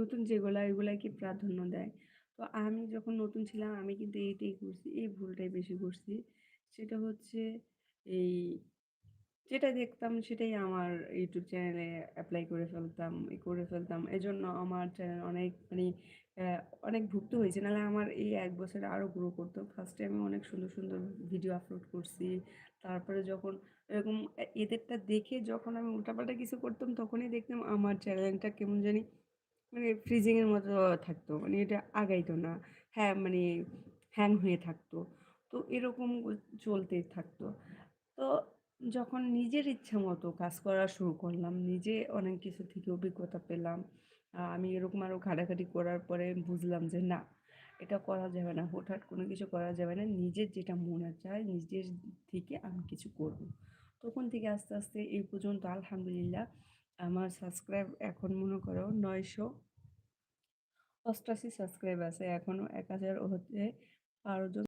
নতুন যেগুলা এগুলাকে প্রাধান্য দেয়। তো আমি যখন নতুন ছিলাম আমি কিন্তু এইটাই করছি, এই ভুলটাই বেশি করছি। সেটা হচ্ছে এই যেটা দেখতাম সেটাই আমার ইউটিউব চ্যানেলে অ্যাপ্লাই করে ফেলতাম, করে ফেলতাম। এজন্য আমার চ্যানেল অনেক মানে অনেক ভুক্ত হয়েছে। নাহলে আমার এই এক বছরে আরও গ্রো করত। ফার্স্টে আমি অনেক সুন্দর, সুন্দর ভিডিও আপলোড করছি। তারপরে যখন এরকম এদেরটা দেখে যখন আমি উল্টাপাল্টা কিছু করতাম তখনই দেখতাম আমার চ্যানেলটা কেমন জানি মানে ফ্রিজিং এর মতো থাকতো। মানে এটা আগাইতো না। হ্যাঁ, মানে হ্যাং হয়ে থাকতো। তো এরকম ও চলতেই থাকতো। তো যখন নিজের ইচ্ছা মতো কাজ করা শুরু করলাম, নিজে অনেক কিছু থেকে অভিজ্ঞতা পেলাম। আমি এরকম আরও ঘাটাঘাটি করার পরে বুঝলাম যে না, এটা করা যাবে না। হঠাৎ কোনো কিছু করা যাবে না। নিজের যেটা মনে চায় নিজের থেকে আমি কিছু করব। তখন থেকে আস্তে, আস্তে এই পর্যন্ত আলহামদুলিল্লাহ আমার সাবস্ক্রাইব এখন মনে করো ৯৮৮ সাবস্ক্রাইব আছে। এখনও ১০০০ হতে ১২ জন